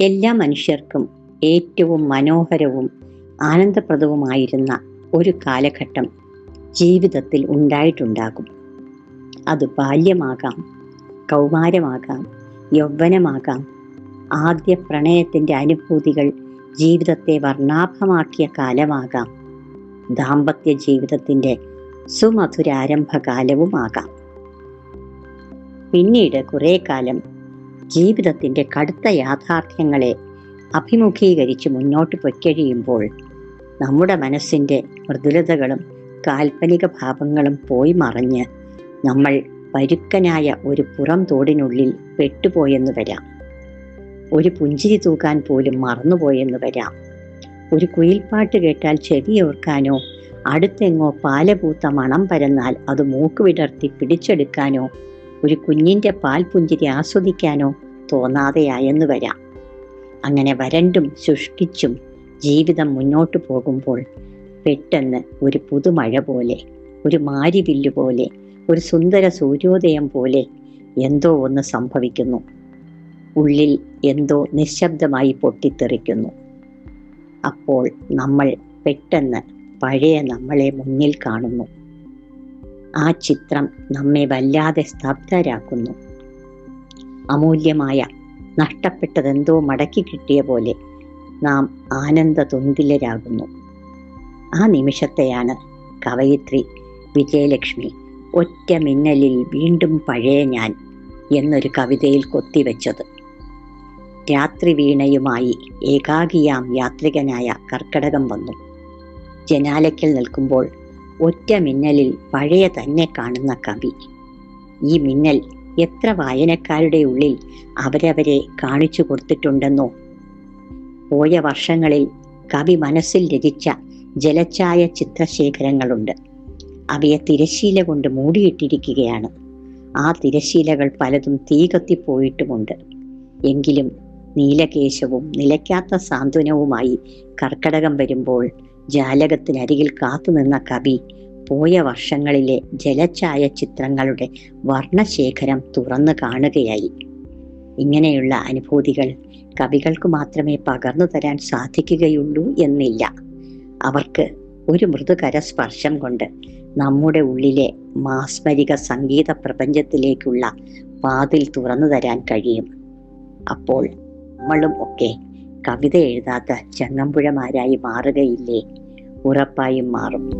എല്ലാ മനുഷ്യർക്കും ഏറ്റവും മനോഹരവും ആനന്ദപ്രദവുമായിരുന്ന ഒരു കാലഘട്ടം ജീവിതത്തിൽ ഉണ്ടായിട്ടുണ്ടാകും. അത് ബാല്യമാകാം കൗമാരമാകാം യൗവനമാകാം. ആദ്യ പ്രണയത്തിന്റെ അനുഭൂതികൾ ജീവിതത്തെ വർണാഭമാക്കിയ കാലമാകാം. ദാമ്പത്യ ജീവിതത്തിന്റെ സുമധുരാരംഭകാലവുമാകാം. പിന്നീട് കുറേ കാലം ജീവിതത്തിന്റെ കടുത്ത യാഥാർത്ഥ്യങ്ങളെ അഭിമുഖീകരിച്ച് മുന്നോട്ട് പൊയ്ക്കഴിയുമ്പോൾ നമ്മുടെ മനസ്സിന്റെ മൃദുലതകളും കാൽപ്പനിക ഭാവങ്ങളും പോയി മറഞ്ഞ് നമ്മൾ പരുക്കനായ ഒരു പുറം തോടിനുള്ളിൽ പെട്ടുപോയെന്ന് വരാം. ഒരു പുഞ്ചിരി തൂക്കാൻ പോലും മറന്നുപോയെന്ന് വരാം. ഒരു കുയിൽപ്പാട്ട് കേട്ടാൽ ചെവിയോർക്കാനോ അടുത്തെങ്ങോ പാലപൂത്ത മണം പരന്നാൽ അത് മൂക്ക് വിടർത്തി പിടിച്ചെടുക്കാനോ ഒരു കുഞ്ഞിന്റെ പാൽപുഞ്ചിരി ആസ്വദിക്കാനോ തോന്നാതെയായെന്ന് വരാം. അങ്ങനെ വരണ്ടും ശുഷ്കിച്ചും ജീവിതം മുന്നോട്ട് പോകുമ്പോൾ പെട്ടെന്ന് ഒരു പുതുമഴ പോലെ ഒരു മാരിവില്ലു പോലെ ഒരു സുന്ദര സൂര്യോദയം പോലെ എന്തോ ഒന്ന് സംഭവിക്കുന്നു. ഉള്ളിൽ എന്തോ നിശബ്ദമായി പൊട്ടിത്തെറിക്കുന്നു. അപ്പോൾ നമ്മൾ പെട്ടെന്ന് പഴയ നമ്മളെ മുന്നിൽ കാണുന്നു. ആ ചിത്രം നമ്മെ വല്ലാതെ സ്തബ്ധരാക്കുന്നു. അമൂല്യമായ നഷ്ടപ്പെട്ടതെന്തോ മടക്കി കിട്ടിയ പോലെ നാം ആനന്ദ തുന്തിലരാകുന്നു ആ നിമിഷത്തെയാണ് കവയിത്രി വിജയലക്ഷ്മി ഒറ്റ മിന്നലിൽ വീണ്ടും പഴയ ഞാൻ എന്നൊരു കവിതയിൽ കൊത്തിവെച്ചത്. രാത്രി വീണയുമായി ഏകാകിയാം യാത്രികനായ കർക്കടകം വന്നു. ജനാലയ്ക്കൽ നിൽക്കുമ്പോൾ ഒറ്റ മിന്നലിൽ പഴയ തന്നെ കാണുന്ന കവി. ഈ മിന്നൽ എത്ര വായനക്കാരുടെ ഉള്ളിൽ അവരവരെ കാണിച്ചു കൊടുത്തിട്ടുണ്ടെന്നോ? പോയ വർഷങ്ങളിൽ കവി മനസ്സിൽ രചിച്ച ജലച്ചായ ചിത്രശേഖരങ്ങളുണ്ട്. അവയെ തിരശീല കൊണ്ട് മൂടിയിട്ടിരിക്കുകയാണ്. ആ തിരശീലകൾ പലതും തീ കത്തിപ്പോയിട്ടുമുണ്ട് എങ്കിലും നീലകേശവും നിലയ്ക്കാത്ത സാന്ത്വനവുമായി കർക്കടകം വരുമ്പോൾ ജാലകത്തിനരികിൽ കാത്തുനിന്ന കവി പോയ വർഷങ്ങളിലെ ജലഛായ ചിത്രങ്ങളുടെ വർണശേഖരം തുറന്നു കാണുകയായി. ഇങ്ങനെയുള്ള അനുഭൂതികൾ കവികൾക്ക് മാത്രമേ പകർന്നു തരാൻ സാധിക്കുകയുള്ളൂ എന്നില്ല. അവർക്ക് ഒരു മൃദുകര സ്പർശം കൊണ്ട് നമ്മുടെ ഉള്ളിലെ മാസ്മരിക സംഗീത പ്രപഞ്ചത്തിലേക്കുള്ള വാതിൽ തുറന്നു തരാൻ കഴിയും. അപ്പോൾ നമ്മളും ഒക്കെ കവിത എഴുതാത്ത ചെന്നമ്പുഴമാരായി മാറുകയില്ലേ? ഉറപ്പായും മാറും.